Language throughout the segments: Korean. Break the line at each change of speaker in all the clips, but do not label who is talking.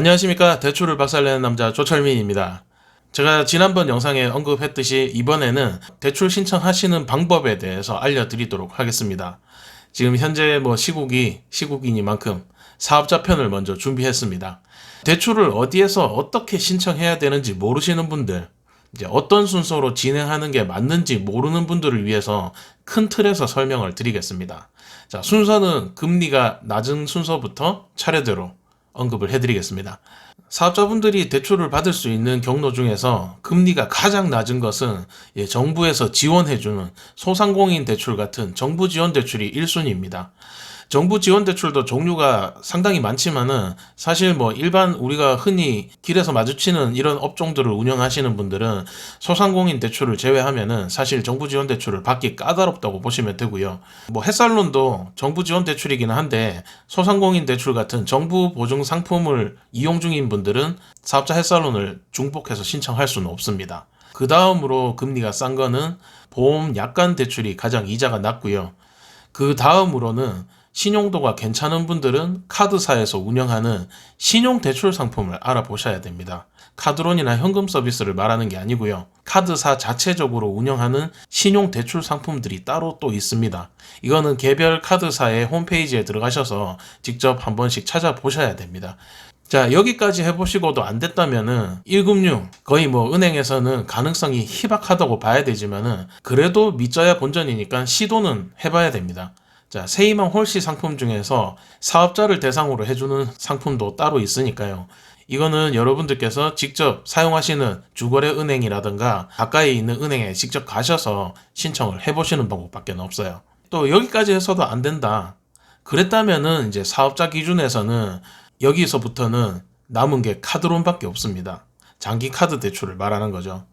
안녕하십니까 대출을 박살내는 남자 조철민입니다. 제가 지난번 영상에 언급했듯이 이번에는 대출 신청하시는 방법에 대해서 알려드리도록 하겠습니다. 지금 현재 뭐 시국이 시국이니만큼 사업자 편을 먼저 준비했습니다. 대출을 어디에서 어떻게 신청해야 되는지 모르시는 분들, 이제 어떤 순서로 진행하는 게 맞는지 모르는 분들을 위해서 큰 틀에서 설명을 드리겠습니다. 자, 순서는 금리가 낮은 순서부터 차례대로 언급을 해드리겠습니다. 사업자분들이 대출을 받을 수 있는 경로 중에서 금리가 가장 낮은 것은 예, 정부에서 지원해주는 소상공인 대출 같은 정부 지원 대출이 1순위입니다. 정부 지원 대출도 종류가 상당히 많지만은 사실 뭐 일반 우리가 흔히 길에서 마주치는 이런 업종들을 운영하시는 분들은 소상공인 대출을 제외하면은 사실 정부 지원 대출을 받기 까다롭다고 보시면 되고요. 뭐 햇살론도 정부 지원 대출이기는 한데 소상공인 대출 같은 정부 보증 상품을 이용 중인 분들은 사업자 햇살론을 중복해서 신청할 수는 없습니다. 그 다음으로 금리가 싼 거는 보험 약관 대출이 가장 이자가 낮고요. 그 다음으로는 신용도가 괜찮은 분들은 카드사에서 운영하는 신용 대출 상품을 알아보셔야 됩니다. 카드론이나 현금 서비스를 말하는 게 아니고요. 카드사 자체적으로 운영하는 신용 대출 상품들이 따로 또 있습니다. 이거는 개별 카드사의 홈페이지에 들어가셔서 직접 한 번씩 찾아보셔야 됩니다. 자, 여기까지 해보시고도 안 됐다면은 1금융, 거의 뭐 은행에서는 가능성이 희박하다고 봐야 되지만은 그래도 믿져야 본전이니까 시도는 해봐야 됩니다. 자, 세이망 홀씨 상품 중에서 사업자를 대상으로 해주는 상품도 따로 있으니까요. 이거는 여러분들께서 직접 사용하시는 주거래 은행이라든가 가까이 있는 은행에 직접 가셔서 신청을 해보시는 방법밖에 없어요. 또 여기까지 해서도 안 된다. 그랬다면은 이제 사업자 기준에서는 여기서부터는 남은 게 카드론밖에 없습니다. 장기 카드 대출을 말하는 거죠.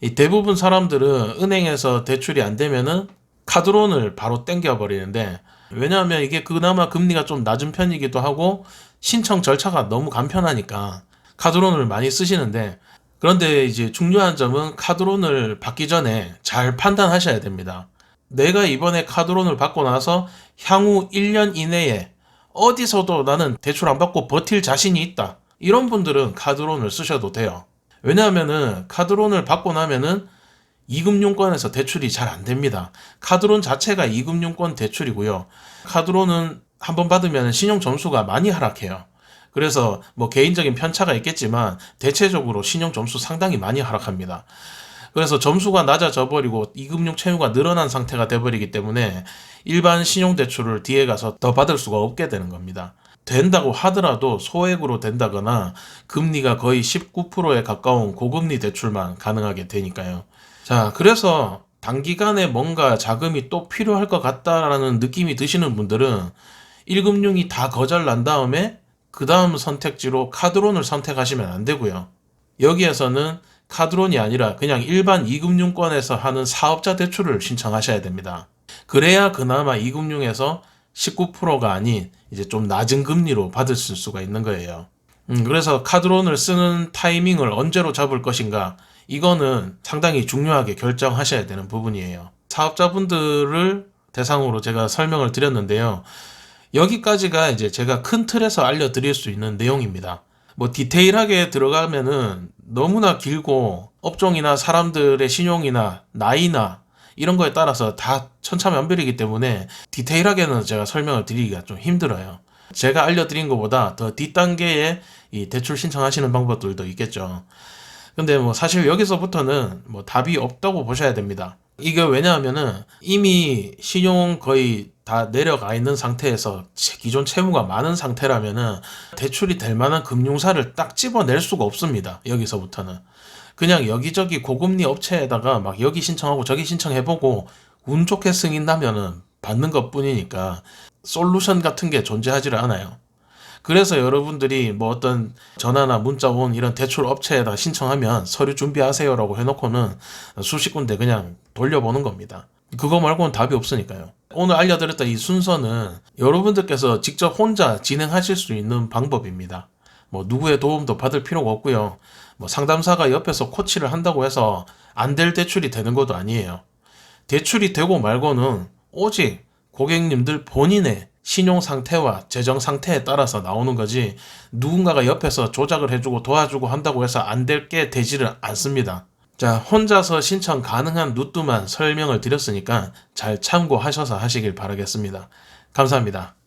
이 대부분 사람들은 은행에서 대출이 안 되면은 카드론을 바로 땡겨 버리는데 왜냐하면 이게 그나마 금리가 좀 낮은 편이기도 하고 신청 절차가 너무 간편하니까 카드론을 많이 쓰시는데 그런데 이제 중요한 점은 카드론을 받기 전에 잘 판단하셔야 됩니다. 내가 이번에 카드론을 받고 나서 향후 1년 이내에 어디서도 나는 대출 안 받고 버틸 자신이 있다. 이런 분들은 카드론을 쓰셔도 돼요. 왜냐하면은 카드론을 받고 나면은 이금융권에서 대출이 잘 안 됩니다. 카드론 자체가 이금융권 대출이고요. 카드론은 한번 받으면 신용 점수가 많이 하락해요. 그래서 뭐 개인적인 편차가 있겠지만 대체적으로 신용 점수 상당히 많이 하락합니다. 그래서 점수가 낮아져 버리고 이금융 채무가 늘어난 상태가 돼 버리기 때문에 일반 신용 대출을 뒤에 가서 더 받을 수가 없게 되는 겁니다. 된다고 하더라도 소액으로 된다거나 금리가 거의 19%에 가까운 고금리 대출만 가능하게 되니까요. 자, 그래서 단기간에 뭔가 자금이 또 필요할 것 같다라는 느낌이 드시는 분들은 1금융이 다 거절 난 다음에 그 다음 선택지로 카드론을 선택하시면 안 되고요. 여기에서는 카드론이 아니라 그냥 일반 2금융권에서 하는 사업자 대출을 신청하셔야 됩니다. 그래야 그나마 2금융에서 19%가 아닌 이제 좀 낮은 금리로 받을 수가 있는 거예요. 음, 그래서 카드론을 쓰는 타이밍을 언제로 잡을 것인가 이거는 상당히 중요하게 결정하셔야 되는 부분이에요. 사업자분들을 대상으로 제가 설명을 드렸는데요. 여기까지가 이제 제가 큰 틀에서 알려드릴 수 있는 내용입니다. 뭐 디테일하게 들어가면은 너무나 길고 업종이나 사람들의 신용이나 나이나 이런 거에 따라서 다 천차만별이기 때문에 디테일하게는 제가 설명을 드리기가 좀 힘들어요. 제가 알려드린 것보다 더 뒷단계의 이 대출 신청하시는 방법들도 있겠죠. 근데 뭐 사실 여기서부터는 뭐 답이 없다고 보셔야 됩니다. 이게 왜냐하면은 이미 신용 거의 다 내려가 있는 상태에서 기존 채무가 많은 상태라면은 대출이 될 만한 금융사를 딱 집어낼 수가 없습니다. 여기서부터는. 그냥 여기저기 고금리 업체에다가 막 여기 신청하고 저기 신청해보고 운 좋게 승인 나면은 받는 것 뿐이니까 솔루션 같은 게 존재하지를 않아요. 그래서 여러분들이 뭐 어떤 전화나 문자 온 이런 대출 업체에다 신청하면 서류 준비하세요라고 해놓고는 수십 군데 그냥 돌려보는 겁니다. 그거 말고는 답이 없으니까요. 오늘 알려드렸던 이 순서는 여러분들께서 직접 혼자 진행하실 수 있는 방법입니다. 뭐 누구의 도움도 받을 필요가 없고요. 뭐 상담사가 옆에서 코치를 한다고 해서 안 될 대출이 되는 것도 아니에요. 대출이 되고 말고는 오직 고객님들 본인의 신용 상태와 재정 상태에 따라서 나오는 거지 누군가가 옆에서 조작을 해주고 도와주고 한다고 해서 안 될 게 되지를 않습니다. 자, 혼자서 신청 가능한 루트만 설명을 드렸으니까 잘 참고하셔서 하시길 바라겠습니다. 감사합니다.